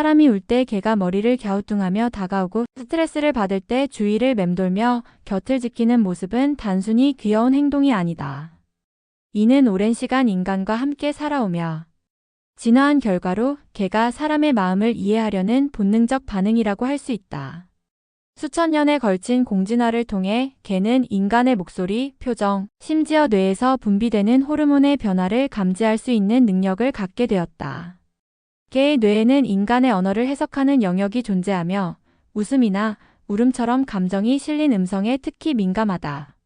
사람이 울 때 개가 머리를 갸우뚱하며 다가오고 스트레스를 받을 때 주위를 맴돌며 곁을 지키는 모습은 단순히 귀여운 행동이 아니다. 이는 오랜 시간 인간과 함께 살아오며 진화한 결과로 개가 사람의 마음을 이해하려는 본능적 반응이라고 할 수 있다. 수천 년에 걸친 공진화를 통해 개는 인간의 목소리, 표정, 심지어 뇌에서 분비되는 호르몬의 변화를 감지할 수 있는 능력을 갖게 되었다. 개의 뇌에는 인간의 언어를 해석하는 영역이 존재하며 웃음이나 울음처럼 감정이 실린 음성에 특히 민감하다.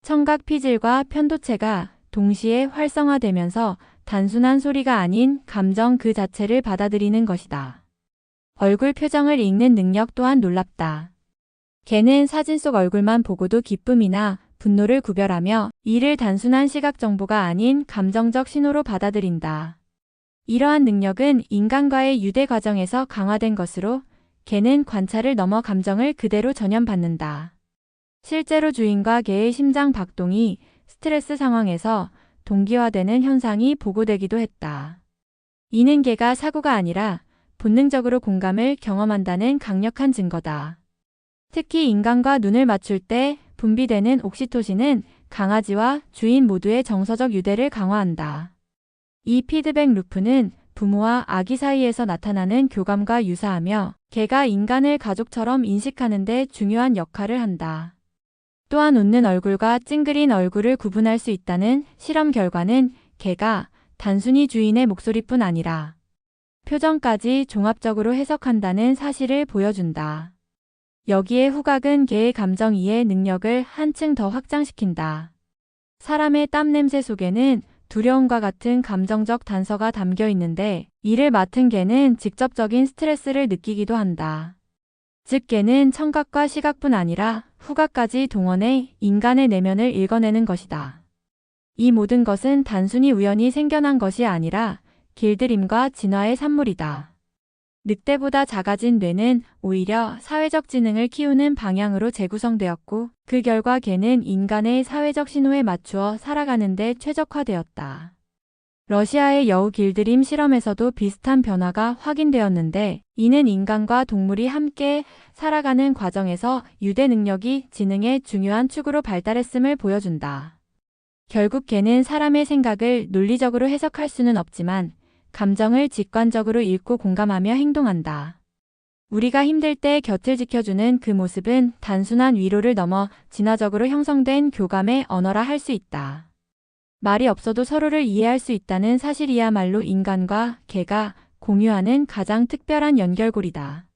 청각 피질과 편도체가 동시에 활성화되면서 단순한 소리가 아닌 감정 그 자체를 받아들이는 것이다. 얼굴 표정을 읽는 능력 또한 놀랍다. 개는 사진 속 얼굴만 보고도 기쁨이나 분노를 구별하며 이를 단순한 시각 정보가 아닌 감정적 신호로 받아들인다. 이러한 능력은 인간과의 유대 과정에서 강화된 것으로 개는 관찰을 넘어 감정을 그대로 전염받는다. 실제로 주인과 개의 심장 박동이 스트레스 상황에서 동기화되는 현상이 보고되기도 했다. 이는 개가 사고가 아니라 본능적으로 공감을 경험한다는 강력한 증거다. 특히 인간과 눈을 맞출 때 분비되는 옥시토신은 강아지와 주인 모두의 정서적 유대를 강화한다. 이 피드백 루프는 부모와 아기 사이에서 나타나는 교감과 유사하며 개가 인간을 가족처럼 인식하는 데 중요한 역할을 한다. 또한 웃는 얼굴과 찡그린 얼굴을 구분할 수 있다는 실험 결과는 개가 단순히 주인의 목소리뿐 아니라 표정까지 종합적으로 해석한다는 사실을 보여준다. 여기에 후각은 개의 감정 이해 능력을 한층 더 확장시킨다. 사람의 땀 냄새 속에는 두려움과 같은 감정적 단서가 담겨 있는데 이를 맡은 개는 직접적인 스트레스를 느끼기도 한다. 즉 개는 청각과 시각뿐 아니라 후각까지 동원해 인간의 내면을 읽어내는 것이다. 이 모든 것은 단순히 우연히 생겨난 것이 아니라 길들임과 진화의 산물이다. 늑대보다 작아진 뇌는 오히려 사회적 지능을 키우는 방향으로 재구성되었고 그 결과 개는 인간의 사회적 신호에 맞추어 살아가는 데 최적화되었다. 러시아의 여우 길들임 실험에서도 비슷한 변화가 확인되었는데 이는 인간과 동물이 함께 살아가는 과정에서 유대 능력이 지능의 중요한 축으로 발달했음을 보여준다. 결국 개는 사람의 생각을 논리적으로 해석할 수는 없지만 감정을 직관적으로 읽고 공감하며 행동한다. 우리가 힘들 때 곁을 지켜주는 그 모습은 단순한 위로를 넘어 진화적으로 형성된 교감의 언어라 할 수 있다. 말이 없어도 서로를 이해할 수 있다는 사실이야말로 인간과 개가 공유하는 가장 특별한 연결고리다.